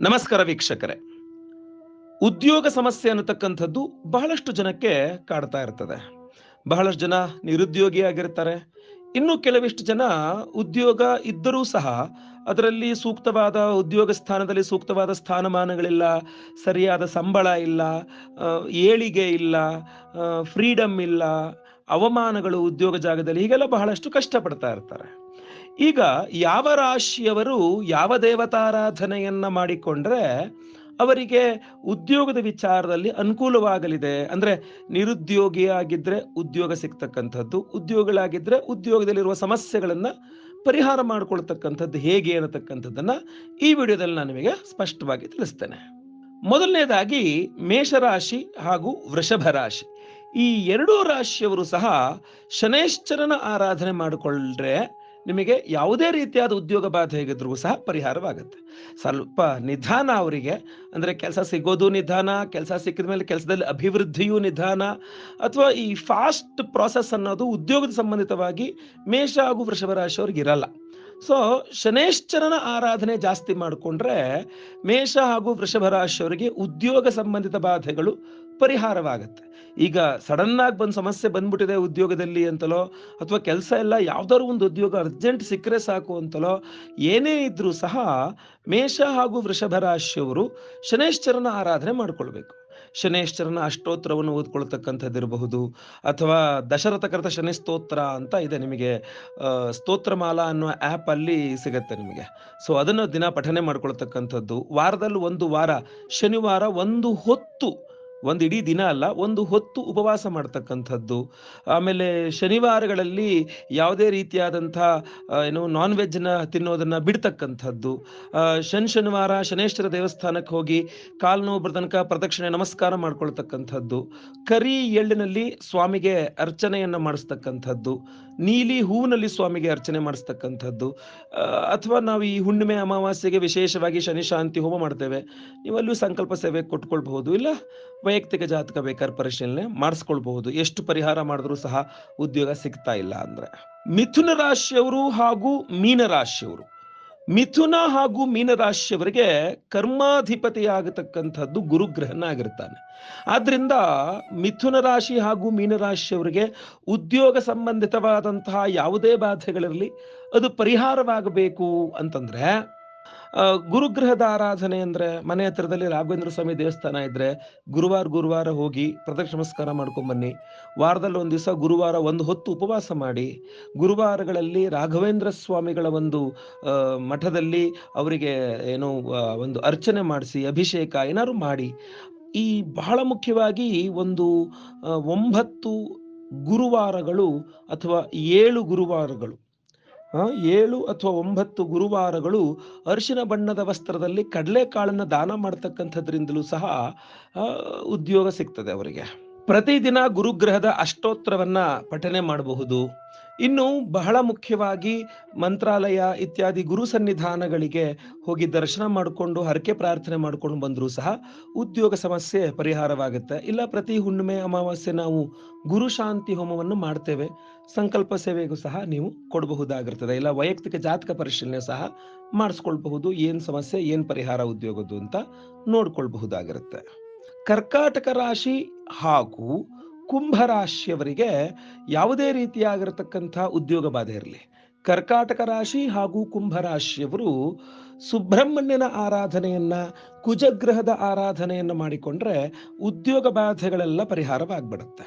ನಮಸ್ಕಾರ ವೀಕ್ಷಕರೇ. ಉದ್ಯೋಗ ಸಮಸ್ಯೆ ಅನ್ನತಕ್ಕಂಥದ್ದು ಬಹಳಷ್ಟು ಜನಕ್ಕೆ ಕಾಡ್ತಾ ಇರ್ತದೆ. ಬಹಳಷ್ಟು ಜನ ನಿರುದ್ಯೋಗಿಯಾಗಿರ್ತಾರೆ ಇನ್ನು ಕೆಲವಿಷ್ಟು ಜನ ಉದ್ಯೋಗ ಇದ್ದರೂ ಸಹ ಅದರಲ್ಲಿ ಸೂಕ್ತವಾದ ಉದ್ಯೋಗ ಸ್ಥಾನದಲ್ಲಿ ಸೂಕ್ತವಾದ ಸ್ಥಾನಮಾನಗಳಿಲ್ಲ, ಸರಿಯಾದ ಸಂಬಳ ಇಲ್ಲ ಏಳಿಗೆ ಇಲ್ಲ ಫ್ರೀಡಮ್ ಇಲ್ಲ, ಅವಮಾನಗಳು ಉದ್ಯೋಗ ಜಾಗದಲ್ಲಿ ಹೀಗೆಲ್ಲ ಬಹಳಷ್ಟು ಕಷ್ಟಪಡ್ತಾ ಇರ್ತಾರೆ. ಈಗ ಯಾವ ರಾಶಿಯವರು ಯಾವ ದೇವತಾರಾಧನೆಯನ್ನ ಮಾಡಿಕೊಂಡ್ರೆ ಅವರಿಗೆ ಉದ್ಯೋಗದ ವಿಚಾರದಲ್ಲಿ ಅನುಕೂಲವಾಗಲಿದೆ. ಅಂದ್ರೆ ನಿರುದ್ಯೋಗಿಯಾಗಿದ್ರೆ ಉದ್ಯೋಗ ಸಿಗ್ತಕ್ಕಂಥದ್ದು, ಉದ್ಯೋಗಿಗಳಾಗಿದ್ರೆ ಉದ್ಯೋಗದಲ್ಲಿರುವ ಸಮಸ್ಯೆಗಳನ್ನ ಪರಿಹಾರ ಮಾಡಿಕೊಳ್ತಕ್ಕಂಥದ್ದು ಹೇಗೆ ಅನ್ನತಕ್ಕಂಥದ್ದನ್ನ ಈ ವಿಡಿಯೋದಲ್ಲಿ ನಾನು ನಿಮಗೆ ಸ್ಪಷ್ಟವಾಗಿ ತಿಳಿಸ್ತೇನೆ. ಮೊದಲನೇದಾಗಿ ಮೇಷರಾಶಿ ಹಾಗೂ ವೃಷಭ ರಾಶಿ. ಈ ಎರಡೂ ರಾಶಿಯವರು ಸಹ ಶನೇಶ್ವರನ ಆರಾಧನೆ ಮಾಡಿಕೊಂಡ್ರೆ ನಿಮಗೆ ಯಾವುದೇ ರೀತಿಯಾದ ಉದ್ಯೋಗ ಬಾಧೆ ಸಹ ಪರಿಹಾರವಾಗುತ್ತೆ. ಸ್ವಲ್ಪ ನಿಧಾನ ಅವರಿಗೆ, ಅಂದರೆ ಕೆಲಸ ಸಿಗೋದು ನಿಧಾನ, ಕೆಲಸ ಸಿಕ್ಕಿದ ಮೇಲೆ ಕೆಲಸದಲ್ಲಿ ಅಭಿವೃದ್ಧಿಯೂ ನಿಧಾನ, ಅಥವಾ ಈ ಫಾಸ್ಟ್ ಪ್ರಾಸೆಸ್ ಅನ್ನೋದು ಉದ್ಯೋಗದ ಸಂಬಂಧಿತವಾಗಿ ಮೇಷ ಹಾಗೂ ವೃಷಭ ರಾಶಿಯವ್ರಿಗೆ ಇರಲ್ಲ. ಸೊ ಶನೇಶ್ಚರನ ಆರಾಧನೆ ಜಾಸ್ತಿ ಮಾಡಿಕೊಂಡ್ರೆ ಮೇಷ ಹಾಗೂ ವೃಷಭ ರಾಶಿಯವರಿಗೆ ಉದ್ಯೋಗ ಸಂಬಂಧಿತ ಬಾಧೆಗಳು ಪರಿಹಾರವಾಗುತ್ತೆ. ಈಗ ಸಡನ್ ಆಗಿ ಬಂದು ಸಮಸ್ಯೆ ಬಂದ್ಬಿಟ್ಟಿದೆ ಉದ್ಯೋಗದಲ್ಲಿ ಅಂತಲೋ, ಅಥವಾ ಕೆಲಸ ಎಲ್ಲ ಯಾವ್ದಾದ್ರು ಒಂದು ಉದ್ಯೋಗ ಅರ್ಜೆಂಟ್ ಸಿಕ್ಕರೆ ಸಾಕು ಅಂತಲೋ, ಏನೇ ಇದ್ರೂ ಸಹ ಮೇಷ ಹಾಗೂ ವೃಷಭ ರಾಶಿಯವರು ಶನೇಶ್ವರನ ಆರಾಧನೆ ಮಾಡ್ಕೊಳ್ಬೇಕು. ಶನೇಶ್ವರನ ಅಷ್ಟೋತ್ತರವನ್ನು ಓದ್ಕೊಳ್ತಕ್ಕಂಥದ್ದಿರಬಹುದು, ಅಥವಾ ದಶರಥ ಕೃತ ಶನಿ ಸ್ತೋತ್ರ ಅಂತ ಇದೆ ನಿಮಗೆ ಸ್ತೋತ್ರಮಾಲಾ ಅನ್ನೋ ಆ್ಯಪ್ ಅಲ್ಲಿ ಸಿಗತ್ತೆ ನಿಮಗೆ. ಸೊ ಅದನ್ನು ದಿನ ಪಠನೆ ಮಾಡ್ಕೊಳ್ತಕ್ಕಂಥದ್ದು. ವಾರದಲ್ಲಿ ಒಂದು ವಾರ, ಶನಿವಾರ ಒಂದು ಹೊತ್ತು ಒಂದು ಇಡೀ ದಿನ ಅಲ್ಲ, ಒಂದು ಹೊತ್ತು ಉಪವಾಸ ಮಾಡ್ತಕ್ಕಂಥದ್ದು. ಆಮೇಲೆ ಶನಿವಾರಗಳಲ್ಲಿ ಯಾವುದೇ ರೀತಿಯಾದಂಥ ಏನು ನಾನ್ ವೆಜ್ನ ತಿನ್ನೋದನ್ನ ಬಿಡ್ತಕ್ಕಂಥದ್ದು. ಶನಿ ಶನಿವಾರ ಶನೇಶ್ವರ ದೇವಸ್ಥಾನಕ್ಕೆ ಹೋಗಿ ಕಾಲು ನೋವು ಬರೋ ತನಕ ಪ್ರದಕ್ಷಿಣೆ ನಮಸ್ಕಾರ ಮಾಡ್ಕೊಳ್ತಕ್ಕಂಥದ್ದು. ಕರಿ ಎಳ್ಳಿನಲ್ಲಿ ಸ್ವಾಮಿಗೆ ಅರ್ಚನೆಯನ್ನ ಮಾಡಿಸ್ತಕ್ಕಂಥದ್ದು. ನೀಲಿ ಹೂವಿನಲ್ಲಿ ಸ್ವಾಮಿಗೆ ಅರ್ಚನೆ ಮಾಡಿಸ್ತಕ್ಕಂಥದ್ದು. ಅಥವಾ ನಾವು ಈ ಹುಣ್ಣಿಮೆ ಅಮಾವಾಸ್ಯೆಗೆ ವಿಶೇಷವಾಗಿ ಶನಿ ಶಾಂತಿ ಹೋಮ ಮಾಡ್ತೇವೆ. ನೀವಲ್ಲೂ ಸಂಕಲ್ಪ ಸೇವೆ ಕೊಟ್ಕೊಳ್ಬಹುದು. ಇಲ್ಲ ವೈಯಕ್ತಿಕ ಜಾತಕ ಬೇಕಾದ್ರೆ ಪರಿಶೀಲನೆ ಮಾಡಿಸ್ಕೊಳ್ಬಹುದು. ಎಷ್ಟು ಪರಿಹಾರ ಮಾಡಿದ್ರೂ ಸಹ ಉದ್ಯೋಗ ಸಿಗ್ತಾ ಇಲ್ಲ ಅಂದ್ರೆ. ಮಿಥುನ ರಾಶಿಯವರು ಹಾಗೂ ಮೀನ ರಾಶಿಯವರು. ಮಿಥುನ ಹಾಗೂ ಮೀನರಾಶಿಯವರಿಗೆ ಕರ್ಮಾಧಿಪತಿಯಾಗತಕ್ಕಂಥದ್ದು ಗುರುಗ್ರಹನಾಗಿರ್ತಾನೆ ಆದ್ರಿಂದ ಮಿಥುನ ರಾಶಿ ಹಾಗೂ ಮೀನರಾಶಿಯವರಿಗೆ ಉದ್ಯೋಗ ಸಂಬಂಧಿತವಾದಂತಹ ಯಾವುದೇ ಬಾಧೆಗಳಿರಲಿ, ಅದು ಪರಿಹಾರವಾಗಬೇಕು ಅಂತಂದ್ರೆ ಗುರುಗ್ರಹದ ಆರಾಧನೆ ಅಂದ್ರೆ ಮನೆ ಹತ್ರದಲ್ಲಿ ರಾಘವೇಂದ್ರ ಸ್ವಾಮಿ ದೇವಸ್ಥಾನ ಇದ್ರೆ ಗುರುವಾರ ಗುರುವಾರ ಹೋಗಿ ಪ್ರದಕ್ಷಿಣ ನಮಸ್ಕಾರ ಮಾಡ್ಕೊಂಬನ್ನಿ ವಾರದಲ್ಲಿ ಒಂದು ದಿವಸ ಗುರುವಾರ ಒಂದು ಹೊತ್ತು ಉಪವಾಸ ಮಾಡಿ, ಗುರುವಾರಗಳಲ್ಲಿ ರಾಘವೇಂದ್ರ ಸ್ವಾಮಿಗಳ ಒಂದು ಮಠದಲ್ಲಿ ಅವರಿಗೆ ಏನು ಒಂದು ಅರ್ಚನೆ ಮಾಡಿಸಿ, ಅಭಿಷೇಕ ಏನಾದ್ರು ಮಾಡಿ. ಈ ಬಹಳ ಮುಖ್ಯವಾಗಿ ಒಂದು ಒಂಬತ್ತು ಗುರುವಾರಗಳು ಅಥವಾ ಏಳು ಗುರುವಾರಗಳು ಏಳು ಅಥವಾ ಒಂಬತ್ತು ಗುರುವಾರಗಳು ಅರಿಶಿನ ಬಣ್ಣದ ವಸ್ತ್ರದಲ್ಲಿ ಕಡಲೆಕಾಳನ್ನ ದಾನ ಮಾಡ್ತಕ್ಕಂಥದ್ರಿಂದಲೂ ಸಹ ಉದ್ಯೋಗ ಸಿಗ್ತದೆ ಅವರಿಗೆ. ಪ್ರತಿದಿನ ಗುರುಗ್ರಹದ ಅಷ್ಟೋತ್ತರವನ್ನು ಪಠನೆ ಮಾಡಬಹುದು. ಇನ್ನು ಬಹಳ ಮುಖ್ಯವಾಗಿ ಮಂತ್ರಾಲಯ ಇತ್ಯಾದಿ ಗುರು ಸನ್ನಿಧಾನಗಳಿಗೆ ಹೋಗಿ ದರ್ಶನ ಮಾಡಿಕೊಂಡು ಹರಕೆ ಪ್ರಾರ್ಥನೆ ಮಾಡ್ಕೊಂಡು ಬಂದರೂ ಸಹ ಉದ್ಯೋಗ ಸಮಸ್ಯೆ ಪರಿಹಾರವಾಗುತ್ತೆ. ಇಲ್ಲ ಪ್ರತಿ ಹುಣ್ಣಿಮೆ, ಅಮಾವಾಸ್ಯೆ ನಾವು ಗುರು ಶಾಂತಿ ಹೋಮವನ್ನು ಮಾಡ್ತೇವೆ. ಸಂಕಲ್ಪ ಸೇವೆಗೂ ಸಹ ನೀವು ಕೊಡಬಹುದಾಗಿರ್ತದೆ. ಇಲ್ಲ ವೈಯಕ್ತಿಕ ಜಾತಕ ಪರಿಶೀಲನೆ ಸಹ ಮಾಡಿಸ್ಕೊಳ್ಬಹುದು. ಏನು ಸಮಸ್ಯೆ, ಏನು ಪರಿಹಾರ ಉದ್ಯೋಗದ್ದು ಅಂತ ನೋಡ್ಕೊಳ್ಬಹುದಾಗಿರುತ್ತೆ. ಕರ್ಕಾಟಕ ರಾಶಿ ಹಾಗೂ ಕುಂಭ ರಾಶಿಯವರಿಗೆ ಯಾವುದೇ ರೀತಿಯಾಗಿರತಕ್ಕಂಥ ಉದ್ಯೋಗ ಬಾಧೆ ಇರಲಿ. ಕರ್ಕಾಟಕ ರಾಶಿ ಹಾಗೂ ಕುಂಭರಾಶಿಯವರು ಸುಬ್ರಹ್ಮಣ್ಯನ ಆರಾಧನೆಯನ್ನ, ಕುಜಗ್ರಹದ ಆರಾಧನೆಯನ್ನು ಮಾಡಿಕೊಂಡ್ರೆ ಉದ್ಯೋಗ ಬಾಧೆಗಳೆಲ್ಲ ಪರಿಹಾರವಾಗ್ಬಿಡುತ್ತೆ.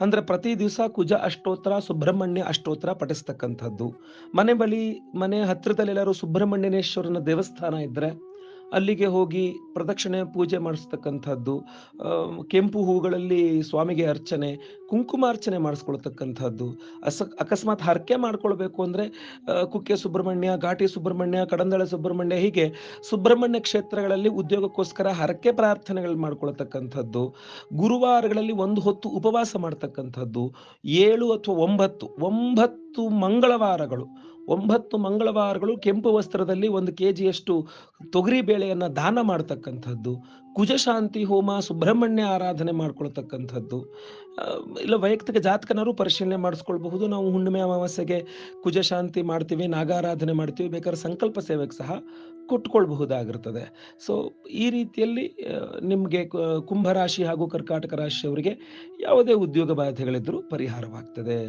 ಅಂದ್ರೆ ಪ್ರತಿ ದಿವಸ ಕುಜ ಅಷ್ಟೋತ್ತರ ಸುಬ್ರಹ್ಮಣ್ಯ ಅಷ್ಟೋತ್ತರ ಪಠಿಸ್ತಕ್ಕಂಥದ್ದು. ಮನೆ ಬಳಿ, ಮನೆ ಹತ್ತಿರದಲ್ಲಿ ಎಲ್ಲರೂ ಸುಬ್ರಹ್ಮಣ್ಯನೇಶ್ವರನ ದೇವಸ್ಥಾನ ಇದ್ರೆ ಅಲ್ಲಿಗೆ ಹೋಗಿ ಪ್ರದಕ್ಷಿಣೆ ಪೂಜೆ ಮಾಡಿಸ್ತಕ್ಕಂಥದ್ದು ಕೆಂಪು ಹೂಗಳಲ್ಲಿ ಸ್ವಾಮಿಗೆ ಅರ್ಚನೆ ಕುಂಕುಮಾರ್ಚನೆ ಮಾಡಿಸ್ಕೊಳ್ತಕ್ಕಂಥದ್ದು. ಅಸ, ಅಕಸ್ಮಾತ್ ಹರಕೆ ಮಾಡ್ಕೊಳ್ಬೇಕು ಅಂದ್ರೆ ಕುಕ್ಕೆ ಸುಬ್ರಹ್ಮಣ್ಯ, ಘಾಟಿ ಸುಬ್ರಹ್ಮಣ್ಯ, ಕಡಂದಳ ಸುಬ್ರಹ್ಮಣ್ಯ ಹೀಗೆ ಸುಬ್ರಹ್ಮಣ್ಯ ಕ್ಷೇತ್ರಗಳಲ್ಲಿ ಉದ್ಯೋಗಕ್ಕೋಸ್ಕರ ಹರಕೆ ಪ್ರಾರ್ಥನೆಗಳು ಮಾಡ್ಕೊಳ್ತಕ್ಕಂಥದ್ದು. ಗುರುವಾರಗಳಲ್ಲಿ ಒಂದು ಹೊತ್ತು ಉಪವಾಸ ಮಾಡ್ತಕ್ಕಂಥದ್ದು. ಏಳು ಅಥವಾ ಒಂಬತ್ತು ಒಂಬತ್ತು ಮಂಗಳವಾರಗಳು ಒಂಬತ್ತು ಮಂಗಳವಾರಗಳು ಕೆಂಪು ವಸ್ತ್ರದಲ್ಲಿ ಒಂದು ಕೆ ಜಿಯಷ್ಟು ತೊಗರಿ ಬೇಳೆಯನ್ನು ದಾನ ಮಾಡ್ತಕ್ಕಂಥದ್ದು. ಕುಜಶಾಂತಿ ಹೋಮ, ಸುಬ್ರಹ್ಮಣ್ಯ ಆರಾಧನೆ ಮಾಡ್ಕೊಳ್ತಕ್ಕಂಥದ್ದು. ಇಲ್ಲ ವೈಯಕ್ತಿಕ ಜಾತಕನಾದ್ರೂ ಪರಿಶೀಲನೆ ಮಾಡಿಸ್ಕೊಳ್ಬಹುದು. ನಾವು ಹುಣ್ಣಿಮೆ ಅಮಾವಾಸ್ಯೆಗೆ ಕುಜಶಾಂತಿ ಮಾಡ್ತೀವಿ, ನಾಗಾರಾಧನೆ ಮಾಡ್ತೀವಿ, ಬೇಕಾದ್ರೆ ಸಂಕಲ್ಪ ಸೇವೆಗೆ ಸಹ ಕೊಟ್ಕೊಳ್ಬಹುದಾಗಿರ್ತದೆ. ಸೊ ಈ ರೀತಿಯಲ್ಲಿ ನಿಮಗೆ ಕುಂಭರಾಶಿ ಹಾಗೂ ಕರ್ಕಾಟಕ ರಾಶಿಯವರಿಗೆ ಯಾವುದೇ ಉದ್ಯೋಗ ಬಾಧ್ಯತೆಗಳಿದ್ರೂ ಪರಿಹಾರವಾಗ್ತದೆ.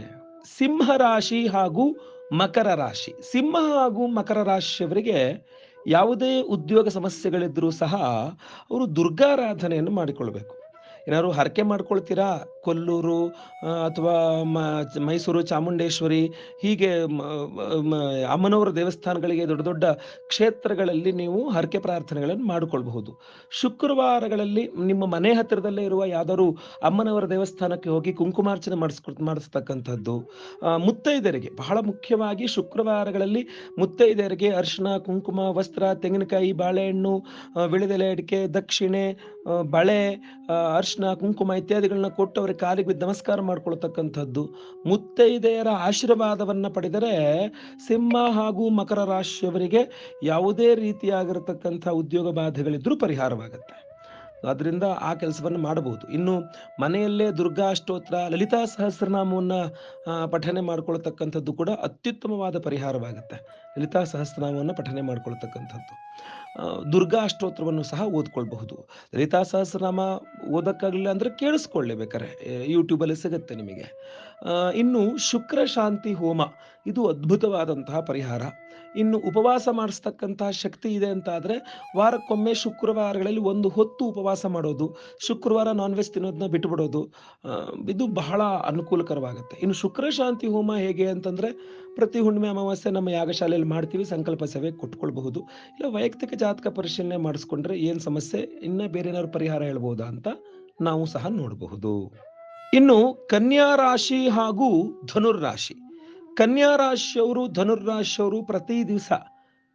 ಸಿಂಹ ರಾಶಿ ಹಾಗೂ ಮಕರ ರಾಶಿ. ಸಿಂಹ ಹಾಗೂ ಮಕರ ರಾಶಿಯವರಿಗೆ ಯಾವುದೇ ಉದ್ಯೋಗ ಸಮಸ್ಯೆಗಳಿದ್ರೂ ಸಹ ಅವರು ದುರ್ಗಾರಾಧನೆಯನ್ನು ಮಾಡಿಕೊಳ್ಬೇಕು. ಏನಾದ್ರು ಹರಕೆ ಮಾಡ್ಕೊಳ್ತೀರಾ? ಕೊಲ್ಲೂರು ಅಥವಾ ಮೈಸೂರು ಚಾಮುಂಡೇಶ್ವರಿ, ಹೀಗೆ ಅಮ್ಮನವರ ದೇವಸ್ಥಾನಗಳಿಗೆ ದೊಡ್ಡ ದೊಡ್ಡ ಕ್ಷೇತ್ರಗಳಲ್ಲಿ ನೀವು ಹರಕೆ ಪ್ರಾರ್ಥನೆಗಳನ್ನು ಮಾಡಿಕೊಳ್ಬಹುದು. ಶುಕ್ರವಾರಗಳಲ್ಲಿ ನಿಮ್ಮ ಮನೆ ಹತ್ತಿರದಲ್ಲೇ ಇರುವ ಯಾವ್ದಾದ್ರು ಅಮ್ಮನವರ ದೇವಸ್ಥಾನಕ್ಕೆ ಹೋಗಿ ಕುಂಕುಮಾರ್ಚನೆ ಮಾಡಿಸ್ಕೊ, ಮಾಡಿಸ್ತಕ್ಕಂಥದ್ದು. ಮುತ್ತೈದೆಯರಿಗೆ, ಬಹಳ ಮುಖ್ಯವಾಗಿ ಶುಕ್ರವಾರಗಳಲ್ಲಿ ಮುತ್ತೈದೆಯರಿಗೆ ಅರಿಶಿನ ಕುಂಕುಮ, ವಸ್ತ್ರ, ತೆಂಗಿನಕಾಯಿ, ಬಾಳೆಹಣ್ಣು ವಿಳೆದೆಲೆ ಅಡಿಕೆ, ದಕ್ಷಿಣೆ ಬಳೆ ಅರ್ಶನ ಕುಂಕುಮ ಇತ್ಯಾದಿಗಳನ್ನ ಕೊಟ್ಟು ಅವರಿಗೆ ಕಾಲಿಗೆ ನಮಸ್ಕಾರ ಮಾಡ್ಕೊಳ್ತಕ್ಕಂಥದ್ದು, ಮುತ್ತೈದೆಯರ ಆಶೀರ್ವಾದವನ್ನು ಪಡೆದರೆ ಸಿಂಹ ಹಾಗೂ ಮಕರ ರಾಶಿಯವರಿಗೆ ಯಾವುದೇ ರೀತಿಯಾಗಿರತಕ್ಕಂಥ ಉದ್ಯೋಗ ಬಾಧೆಗಳಿದ್ರೂ ಪರಿಹಾರವಾಗುತ್ತೆ. ಅದರಿಂದ ಆ ಕೆಲಸವನ್ನು ಮಾಡಬಹುದು. ಇನ್ನು ಮನೆಯಲ್ಲೇ ದುರ್ಗಾ ಅಷ್ಟೋತ್ರ, ಲಲಿತಾ ಸಹಸ್ರನಾಮವನ್ನು ಪಠನೆ ಮಾಡ್ಕೊಳ್ತಕ್ಕಂಥದ್ದು ಕೂಡ ಅತ್ಯುತ್ತಮವಾದ ಪರಿಹಾರವಾಗುತ್ತೆ. ಲಲಿತಾ ಸಹಸ್ರನಾಮವನ್ನು ಪಠನೆ ಮಾಡ್ಕೊಳ್ತಕ್ಕಂಥದ್ದು. ದುರ್ಗಾ ಅಷ್ಟೋತ್ರವನ್ನು ಸಹ ಓದ್ಕೊಳ್ಬಹುದು. ಲಲಿತಾ ಸಹಸ್ರನಾಮ ಓದಕ್ಕಾಗಲಿಲ್ಲ ಅಂದ್ರೆ ಕೇಳಿಸ್ಕೊಳ್ಳೇಬೇಕಾರೆ ಯೂಟ್ಯೂಬಲ್ಲಿ ಸಿಗುತ್ತೆ ನಿಮಗೆ. ಇನ್ನು ಶುಕ್ರ ಶಾಂತಿ ಹೋಮ, ಇದು ಅದ್ಭುತವಾದಂತಹ ಪರಿಹಾರ. ಇನ್ನು ಉಪವಾಸ ಮಾಡಿಸ್ತಕ್ಕಂತಹ ಶಕ್ತಿ ಇದೆ ಅಂತ ಆದ್ರೆ ವಾರಕ್ಕೊಮ್ಮೆ ಶುಕ್ರವಾರಗಳಲ್ಲಿ ಒಂದು ಹೊತ್ತು ಉಪವಾಸ ಮಾಡೋದು ಶುಕ್ರವಾರ ನಾನ್ ವೆಜ್ ತಿನ್ನೋದನ್ನ ಬಿಟ್ಟುಬಿಡೋದು ಆ, ಇದು ಬಹಳ ಅನುಕೂಲಕರವಾಗುತ್ತೆ. ಇನ್ನು ಶುಕ್ರ ಶಾಂತಿ ಹೋಮ ಹೇಗೆ ಅಂತಂದ್ರೆ ಪ್ರತಿ ಹುಣ್ಣಿಮೆ ಅಮಾವಾಸ್ಯೆ ನಮ್ಮ ಯಾಗಶಾಲೆಯಲ್ಲಿ ಮಾಡ್ತೀವಿ ಸಂಕಲ್ಪ ಸೇವೆ ಕೊಟ್ಕೊಳ್ಬಹುದು. ಇಲ್ಲ ವೈಯಕ್ತಿಕ ಜಾತಕ ಪರಿಶೀಲನೆ ಮಾಡಿಸ್ಕೊಂಡ್ರೆ ಏನು ಸಮಸ್ಯೆ? ಇನ್ನ ಬೇರೆ ಏನಾದ್ರು ಪರಿಹಾರ ಹೇಳ್ಬೋದಾ ಅಂತ ನಾವು ಸಹ ನೋಡಬಹುದು. ಇನ್ನು ಕನ್ಯಾ ರಾಶಿ ಹಾಗೂ ಧನುರ್ರಾಶಿ ಕನ್ಯಾ ರಾಶಿಯವರು ಧನುರ್ರಾಶಿಯವರು ಪ್ರತಿ ದಿವಸ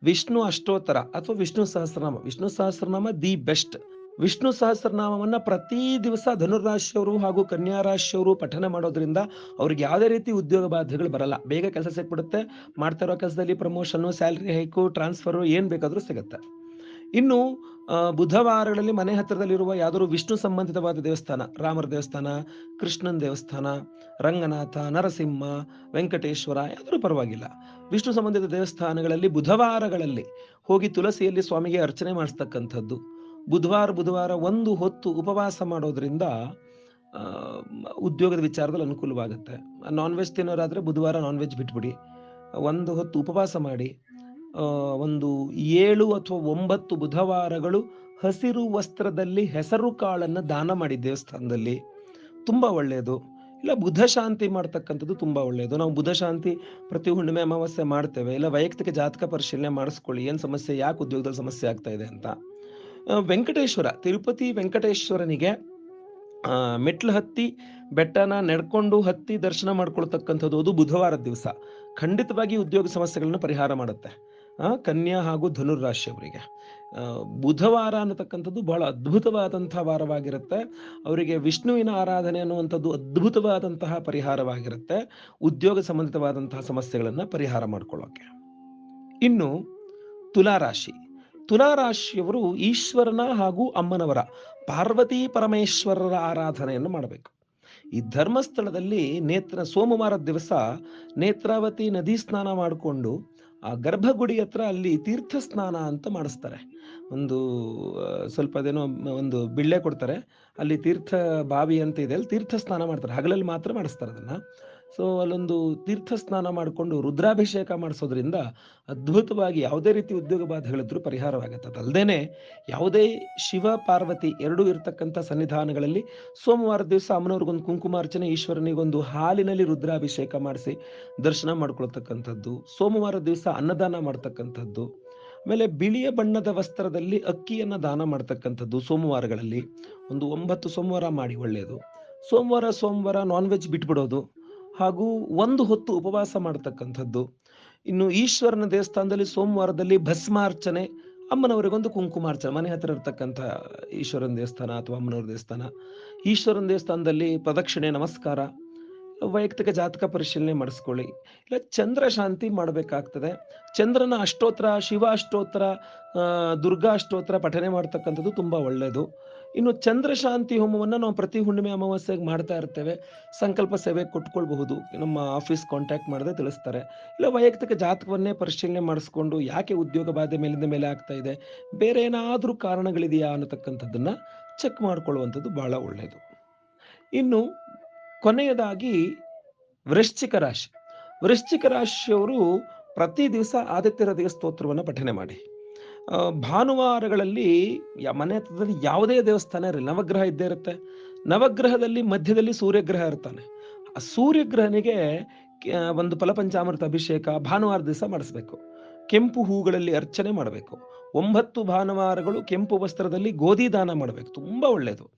ವಿಷ್ಣು ಅಷ್ಟೋತ್ತರ ಅಥವಾ ವಿಷ್ಣು ಸಹಸ್ರನಾಮ. Vishnu Sahasranama the best. Vishnu ಸಹಸ್ರನಾಮವನ್ನ ಪ್ರತಿ ದಿವಸ ಧನುರಾಶಿಯವರು ಹಾಗೂ ಕನ್ಯಾ ರಾಶಿಯವರು ಪಠನ ಮಾಡೋದ್ರಿಂದ ಅವ್ರಿಗೆ ಯಾವುದೇ ರೀತಿ ಉದ್ಯೋಗ ಬಾಧೆಗಳು ಬರಲ್ಲ. ಬೇಗ ಕೆಲಸ ಸಿಕ್ಬಿಡುತ್ತೆ. ಮಾಡ್ತಾ ಇರೋ ಕೆಲಸದಲ್ಲಿ ಪ್ರಮೋಷನ್ ಸ್ಯಾಲ್ರಿ ಹೈಕು ಟ್ರಾನ್ಸ್ಫರ್ ಏನ್ ಬೇಕಾದ್ರೂ ಸಿಗುತ್ತೆ. ಇನ್ನು ಬುಧವಾರಗಳಲ್ಲಿ ಮನೆ ಹತ್ತಿರದಲ್ಲಿರುವ ಯಾವ್ದಾದ್ರು ವಿಷ್ಣು ಸಂಬಂಧಿತವಾದ ದೇವಸ್ಥಾನ, ರಾಮರ ದೇವಸ್ಥಾನ, ಕೃಷ್ಣನ ದೇವಸ್ಥಾನ, ರಂಗನಾಥ, ನರಸಿಂಹ, ವೆಂಕಟೇಶ್ವರ, ಯಾವ್ದಾದ್ರು ಪರವಾಗಿಲ್ಲ. ವಿಷ್ಣು ಸಂಬಂಧಿತ ದೇವಸ್ಥಾನಗಳಲ್ಲಿ ಬುಧವಾರಗಳಲ್ಲಿ ಹೋಗಿ ತುಳಸಿಯಲ್ಲಿ ಸ್ವಾಮಿಗೆ ಅರ್ಚನೆ ಮಾಡಿಸ್ತಕ್ಕಂಥದ್ದು. ಬುಧವಾರ ಬುಧವಾರ ಒಂದು ಹೊತ್ತು ಉಪವಾಸ ಮಾಡೋದ್ರಿಂದ ಉದ್ಯೋಗದ ವಿಚಾರದಲ್ಲಿ ಅನುಕೂಲವಾಗುತ್ತೆ. ನಾನ್ ವೆಜ್ ತಿನ್ನೋರಾದ್ರೆ ಬುಧವಾರ ನಾನ್ ವೆಜ್ ಬಿಟ್ಬಿಡಿ. ಒಂದು ಹೊತ್ತು ಉಪವಾಸ ಮಾಡಿ ಒಂದು ಏಳು ಅಥವಾ ಒಂಬತ್ತು ಬುಧವಾರಗಳು ಹಸಿರು ವಸ್ತ್ರದಲ್ಲಿ ಹೆಸರು ಕಾಳನ್ನು ದಾನ ಮಾಡಿ ದೇವಸ್ಥಾನದಲ್ಲಿ. ತುಂಬಾ ಒಳ್ಳೆಯದು. ಇಲ್ಲ, ಬುಧ ಶಾಂತಿ ಮಾಡ್ತಕ್ಕಂಥದ್ದು ತುಂಬಾ ಒಳ್ಳೆಯದು. ನಾವು ಬುಧ ಶಾಂತಿ ಪ್ರತಿ ಹುಣ್ಣಿಮೆ ಅಮಾವಾಸ್ಯೆ ಮಾಡ್ತೇವೆ. ಇಲ್ಲ, ವೈಯಕ್ತಿಕ ಜಾತಕ ಪರಿಶೀಲನೆ ಮಾಡಿಸ್ಕೊಳ್ಳಿ. ಏನು ಸಮಸ್ಯೆ, ಯಾಕೆ ಉದ್ಯೋಗದಲ್ಲಿ ಸಮಸ್ಯೆ ಆಗ್ತಾ ಇದೆ ಅಂತ. ವೆಂಕಟೇಶ್ವರ, ತಿರುಪತಿ ವೆಂಕಟೇಶ್ವರನಿಗೆ ಮೆಟ್ಲು ಹತ್ತಿ, ಬೆಟ್ಟನ ನಡ್ಕೊಂಡು ಹತ್ತಿ ದರ್ಶನ ಮಾಡ್ಕೊಳ್ತಕ್ಕಂಥದ್ದು ಅದು ಬುಧವಾರದ ದಿವಸ. ಖಂಡಿತವಾಗಿ ಉದ್ಯೋಗ ಸಮಸ್ಯೆಗಳನ್ನ ಪರಿಹಾರ ಮಾಡುತ್ತೆ. ಕನ್ಯಾ ಹಾಗೂ ಧನುರ್ ರಾಶಿ ಅವರಿಗೆ ಬುಧವಾರ ಅನ್ನತಕ್ಕಂಥದ್ದು ಬಹಳ ಅದ್ಭುತವಾದಂತಹ ವಾರವಾಗಿರುತ್ತೆ. ಅವರಿಗೆ ವಿಷ್ಣುವಿನ ಆರಾಧನೆ ಅನ್ನುವಂಥದ್ದು ಅದ್ಭುತವಾದಂತಹ ಪರಿಹಾರವಾಗಿರುತ್ತೆ. ಉದ್ಯೋಗ ಸಂಬಂಧಿತವಾದಂತಹ ಸಮಸ್ಯೆಗಳನ್ನು ಪರಿಹಾರ ಮಾಡ್ಕೊಳ್ಳೋಕೆ. ಇನ್ನು ತುಲಾರಾಶಿ. ತುಲಾರಾಶಿಯವರು ಈಶ್ವರನ ಹಾಗೂ ಅಮ್ಮನವರ, ಪಾರ್ವತಿ ಪರಮೇಶ್ವರರ ಆರಾಧನೆಯನ್ನು ಮಾಡಬೇಕು. ಈ ಧರ್ಮಸ್ಥಳದಲ್ಲಿ ನೇತ್ರ ಸೋಮವಾರ ದಿವಸ ನೇತ್ರಾವತಿ ನದಿ ಸ್ನಾನ ಮಾಡಿಕೊಂಡು ಆ ಗರ್ಭಗುಡಿ ಹತ್ರ ಅಲ್ಲಿ ತೀರ್ಥ ಸ್ನಾನ ಅಂತ ಮಾಡಿಸ್ತಾರೆ. ಒಂದು ಸ್ವಲ್ಪ ಅದೇನೋ ಒಂದು ಬಿಳ್ಳೆ ಕೊಡ್ತಾರೆ. ಅಲ್ಲಿ ತೀರ್ಥ ಬಾವಿ ಅಂತ ಇದೆ. ಅಲ್ಲಿ ತೀರ್ಥ ಸ್ನಾನ ಮಾಡ್ತಾರೆ. ಹಗಲಲ್ಲಿ ಮಾತ್ರ ಮಾಡಿಸ್ತಾರೆ ಅದನ್ನ. ಸೊ ಅಲ್ಲೊಂದು ತೀರ್ಥ ಸ್ನಾನ ಮಾಡಿಕೊಂಡು ರುದ್ರಾಭಿಷೇಕ ಮಾಡಿಸೋದ್ರಿಂದ ಅದ್ಭುತವಾಗಿ ಯಾವುದೇ ರೀತಿ ಉದ್ಯೋಗ ಬಾಧೆಗಳಿದ್ರೂ ಪರಿಹಾರವಾಗುತ್ತೆ ಅದಲ್ಲದೇನೆ ಯಾವುದೇ ಶಿವ, ಪಾರ್ವತಿ ಎರಡೂ ಇರತಕ್ಕಂಥ ಸನ್ನಿಧಾನಗಳಲ್ಲಿ ಸೋಮವಾರ ದಿವಸ ಅಮ್ಮನವ್ರಿಗೊಂದು ಕುಂಕುಮಾರ್ಚನೆ ಈಶ್ವರನಿಗೊಂದು ಹಾಲಿನಲ್ಲಿ ರುದ್ರಾಭಿಷೇಕ ಮಾಡಿಸಿ ದರ್ಶನ ಮಾಡ್ಕೊಳ್ತಕ್ಕಂಥದ್ದು. ಸೋಮವಾರ ದಿವಸ ಅನ್ನದಾನ ಮಾಡ್ತಕ್ಕಂಥದ್ದು. ಆಮೇಲೆ ಬಿಳಿಯ ಬಣ್ಣದ ವಸ್ತ್ರದಲ್ಲಿ ಅಕ್ಕಿಯನ್ನ ದಾನ ಮಾಡ್ತಕ್ಕಂಥದ್ದು ಸೋಮವಾರಗಳಲ್ಲಿ. ಒಂದು ಒಂಬತ್ತು ಸೋಮವಾರ ಮಾಡಿ ಒಳ್ಳೆಯದು ಸೋಮವಾರ ಸೋಮವಾರ ನಾನ್ ವೆಜ್ ಬಿಟ್ಬಿಡೋದು. ಹಾಗೂ ಒಂದು ಹೊತ್ತು ಉಪವಾಸ ಮಾಡತಕ್ಕಂಥದ್ದು. ಇನ್ನು ಈಶ್ವರನ ದೇವಸ್ಥಾನದಲ್ಲಿ ಸೋಮವಾರದಲ್ಲಿ ಭಸ್ಮಾರ್ಚನೆ, ಅಮ್ಮನವರಿಗೊಂದು ಕುಂಕುಮಾರ್ಚನೆ, ಮನೆ ಹತ್ತಿರ ಇರ್ತಕ್ಕಂಥ ಈಶ್ವರನ ದೇವಸ್ಥಾನ ಅಥವಾ ಅಮ್ಮನವರ ದೇವಸ್ಥಾನ. ಈಶ್ವರನ ದೇವಸ್ಥಾನದಲ್ಲಿ ಪ್ರದಕ್ಷಿಣೆ, ನಮಸ್ಕಾರ, ವೈಯಕ್ತಿಕ ಜಾತಕ ಪರಿಶೀಲನೆ ಮಾಡಿಸ್ಕೊಳ್ಳಿ. ಇಲ್ಲ, ಚಂದ್ರ ಶಾಂತಿ ಮಾಡಬೇಕಾಗ್ತದೆ. ಚಂದ್ರನ ಅಷ್ಟೋತ್ರ, ಶಿವ ಅಷ್ಟೋತ್ರ ದುರ್ಗಾ ಅಷ್ಟೋತ್ರ ಪಠನೆ ಮಾಡ್ತಕ್ಕಂಥದ್ದು ತುಂಬಾ ಒಳ್ಳೆಯದು ಇನ್ನು ಚಂದ್ರಶಾಂತಿ ಹೋಮವನ್ನು ನಾವು ಪ್ರತಿ ಹುಣ್ಣಿಮೆ ಅಮಾವಾಸ್ಯೆಗೆ ಮಾಡ್ತಾ ಇರ್ತೇವೆ. ಸಂಕಲ್ಪ ಸೇವೆ ಕೊಟ್ಕೊಳ್ಬಹುದು. ನಮ್ಮ ಆಫೀಸ್ ಕಾಂಟ್ಯಾಕ್ಟ್ ಮಾಡಿದ್ರೆ ತಿಳಿಸ್ತಾರೆ. ಇಲ್ಲ, ವೈಯಕ್ತಿಕ ಜಾತಕವನ್ನೇ ಪರಿಶೀಲನೆ ಮಾಡಿಸ್ಕೊಂಡು ಯಾಕೆ ಉದ್ಯೋಗ ಬಾಧೆ ಮೇಲಿಂದ ಮೇಲೆ ಆಗ್ತಾ ಇದೆ, ಬೇರೆ ಏನಾದರೂ ಕಾರಣಗಳಿದೆಯಾ ಅನ್ನತಕ್ಕಂಥದ್ದನ್ನ ಚೆಕ್ ಮಾಡ್ಕೊಳ್ಳುವಂಥದ್ದು ಬಹಳ ಒಳ್ಳೆಯದು ಇನ್ನು ಕೊನೆಯದಾಗಿ ವೃಶ್ಚಿಕ ರಾಶಿ. ವೃಶ್ಚಿಕ ರಾಶಿಯವರು ಪ್ರತಿ ದಿವಸ ಆದಿತ್ಯ ಹೃದಯ ಸ್ತೋತ್ರವನ್ನು ಪಠನೆ ಮಾಡಿ. ಭಾನುವಾರಗಳಲ್ಲಿ ಮನೆ ಹತ್ರದಲ್ಲಿ ಯಾವುದೇ ದೇವಸ್ಥಾನ ಇರಲಿ, ನವಗ್ರಹ ಇದ್ದೇ ಇರುತ್ತೆ. ನವಗ್ರಹದಲ್ಲಿ ಮಧ್ಯದಲ್ಲಿ ಸೂರ್ಯಗ್ರಹ ಇರ್ತಾನೆ. ಆ ಸೂರ್ಯಗ್ರಹನಿಗೆ ಒಂದು ಫಲಪಂಚಾಮೃತ ಅಭಿಷೇಕ ಭಾನುವಾರ ದಿವಸ ಮಾಡಿಸ್ಬೇಕು. ಕೆಂಪು ಹೂಗಳಲ್ಲಿ ಅರ್ಚನೆ ಮಾಡಬೇಕು. ಒಂಬತ್ತು ಭಾನುವಾರಗಳು ಕೆಂಪು ವಸ್ತ್ರದಲ್ಲಿ ಗೋಧಿ ದಾನ ಮಾಡಬೇಕು. ತುಂಬಾ ಒಳ್ಳೆಯದು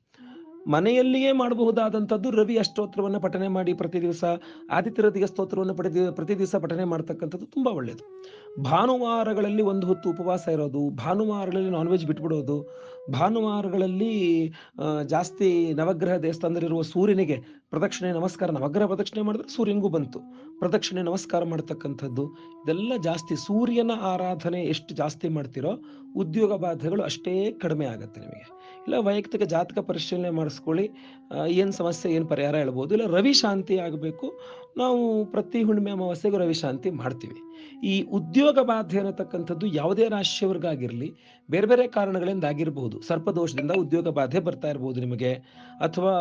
ಮನೆಯಲ್ಲಿಯೇ ಮಾಡಬಹುದಾದಂಥದ್ದು ರವಿ ಅಷ್ಟೋತ್ರವನ್ನು ಪಠನೆ ಮಾಡಿ ಪ್ರತಿ ದಿವಸ, ಆದಿತ್ಯ ಹೃದಯ ಸ್ತೋತ್ರವನ್ನು ಪಡೆದಿ ಪ್ರತಿ ದಿವಸ ಪಠನೆ ಮಾಡ್ತಕ್ಕಂಥದ್ದು ತುಂಬ ಒಳ್ಳೆಯದು ಭಾನುವಾರಗಳಲ್ಲಿ ಒಂದು ಹೊತ್ತು ಉಪವಾಸ ಇರೋದು, ಭಾನುವಾರಗಳಲ್ಲಿ ನಾನ್ ವೆಜ್ ಬಿಟ್ಬಿಡೋದು, ಭಾನುವಾರಗಳಲ್ಲಿ ಜಾಸ್ತಿ ನವಗ್ರಹ ದೇವಸ್ಥಾನದಲ್ಲಿರುವ ಸೂರ್ಯನಿಗೆ ಪ್ರದಕ್ಷಿಣೆ, ನಮಸ್ಕಾರ, ನವಗ್ರಹ ಪ್ರದಕ್ಷಿಣೆ ಮಾಡಿದ್ರೆ ಸೂರ್ಯನಿಗೂ ಬಂತು. ಪ್ರದಕ್ಷಿಣೆ, ನಮಸ್ಕಾರ ಮಾಡ್ತಕ್ಕಂಥದ್ದು, ಇದೆಲ್ಲ ಜಾಸ್ತಿ ಸೂರ್ಯನ ಆರಾಧನೆ ಎಷ್ಟು ಜಾಸ್ತಿ ಮಾಡ್ತಿರೋ ಉದ್ಯೋಗ ಬಾಧೆಗಳು ಅಷ್ಟೇ ಕಡಿಮೆ ಆಗುತ್ತೆ ನಿಮಗೆ. ಇಲ್ಲ ವೈಯಕ್ತಿಕ ಜಾತಕ ಪರಿಶೀಲನೆ ಮಾಡಿಸ್ಕೊಳ್ಳಿ. ಏನು ಸಮಸ್ಯೆ ಏನು ಪರಿಹಾರ ಹೇಳ್ಬೋದು. ಇಲ್ಲ ರವಿ ಶಾಂತಿ ಆಗಬೇಕು. ನಾವು ಪ್ರತಿ ಹುಣ್ಣಿಮೆ ಅಮಾವಾಸ್ಯೆಗೂ ರವಿಶಾಂತಿ ಮಾಡ್ತೀವಿ. ಈ ಉದ್ಯೋಗ ಬಾಧೆ ಅನ್ನತಕ್ಕಂಥದ್ದು ಯಾವುದೇ ರಾಶಿಯವರಿಗಾಗಿರಲಿ, ಬೇರೆ ಬೇರೆ ಕಾರಣಗಳಿಂದ ಆಗಿರಬಹುದು ಸರ್ಪದೋಷದಿಂದ ಉದ್ಯೋಗ ಬಾಧೆ ಬರ್ತಾ ಇರಬಹುದು ನಿಮಗೆ. ಅಥವಾ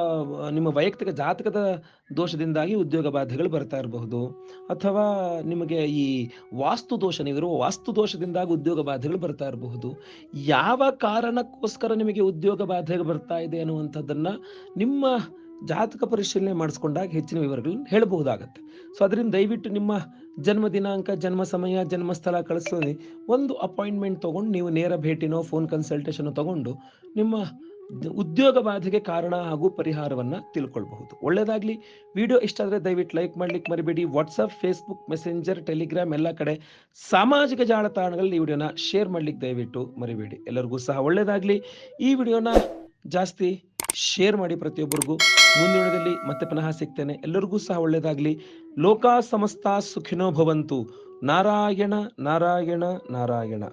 ನಿಮ್ಮ ವೈಯಕ್ತಿಕ ಜಾತಕದ ದೋಷದಿಂದಾಗಿ ಉದ್ಯೋಗ ಬಾಧೆಗಳು ಬರ್ತಾ ಇರಬಹುದು. ಅಥವಾ ನಿಮಗೆ ಈ ವಾಸ್ತು ದೋಷ ನೀವಿರುವ ವಾಸ್ತು ದೋಷದಿಂದಾಗಿ ಉದ್ಯೋಗ ಬಾಧೆಗಳು ಬರ್ತಾ ಇರಬಹುದು. ಯಾವ ಕಾರಣಕ್ಕೋಸ್ಕರ ನಿಮಗೆ ಉದ್ಯೋಗ ಬಾಧೆ ಬರ್ತಾ ಇದೆ ಅನ್ನುವಂಥದ್ದನ್ನ ನಿಮ್ಮ ಜಾತಕ ಪರಿಶೀಲನೆ ಮಾಡಿಸ್ಕೊಂಡಾಗ ಹೆಚ್ಚಿನ ವಿವರಗಳನ್ನು ಹೇಳಬಹುದಾಗತ್ತೆ. ಸೊ ಅದರಿಂದ ದಯವಿಟ್ಟು ನಿಮ್ಮ ಜನ್ಮ ದಿನಾಂಕ, ಜನ್ಮ ಸಮಯ, ಜನ್ಮ ಸ್ಥಳ ಕಳಿಸಿ ಒಂದು ಅಪಾಯಿಂಟ್ಮೆಂಟ್ ತಗೊಂಡು ನೀವು ನೇರ ಭೇಟಿನೋ, ಫೋನ್ ಕನ್ಸಲ್ಟೇಷನ್ ತಗೊಂಡು ನಿಮ್ಮ ಉದ್ಯೋಗ ಬಾಧೆಗೆ ಕಾರಣ ಹಾಗೂ ಪರಿಹಾರವನ್ನ ತಿಳ್ಕೊಳ್ಬಹುದು. ಒಳ್ಳೆಯದಾಗ್ಲಿ ವಿಡಿಯೋ ಇಷ್ಟ ಆದ್ರೆ ದಯವಿಟ್ಟು ಲೈಕ್ ಮಾಡ್ಲಿಕ್ಕೆ ಮರಿಬೇಡಿ. ವಾಟ್ಸಪ್ ಫೇಸ್ಬುಕ್ ಮೆಸೆಂಜರ್ ಟೆಲಿಗ್ರಾಮ್ ಎಲ್ಲ ಕಡೆ ಸಾಮಾಜಿಕ ಜಾಲತಾಣಗಳಲ್ಲಿ ಈ ವಿಡಿಯೋನ ಶೇರ್ ಮಾಡ್ಲಿಕ್ಕೆ ದಯವಿಟ್ಟು ಮರಿಬೇಡಿ. ಎಲ್ಲರಿಗೂ ಸಹ ಒಳ್ಳೆಯದಾಗ್ಲಿ ಈ ವಿಡಿಯೋನ ಜಾಸ್ತಿ ಶೇರ್ ಮಾಡಿ ಪ್ರತಿಯೊಬ್ಬರಿಗೂ. ಮುಂದಿನ ವಿಡಿಯೋದಲ್ಲಿ ಮತ್ತೆ ಪುನಃ ಸಿಗ್ತೇನೆ. ಎಲ್ಲರಿಗೂ ಸಹ ಒಳ್ಳೇದಾಗ್ಲಿ ಲೋಕ ಸಮಸ್ತ ಸುಖಿನೋ ಭವಂತು. ನಾರಾಯಣ ನಾರಾಯಣ ನಾರಾಯಣ.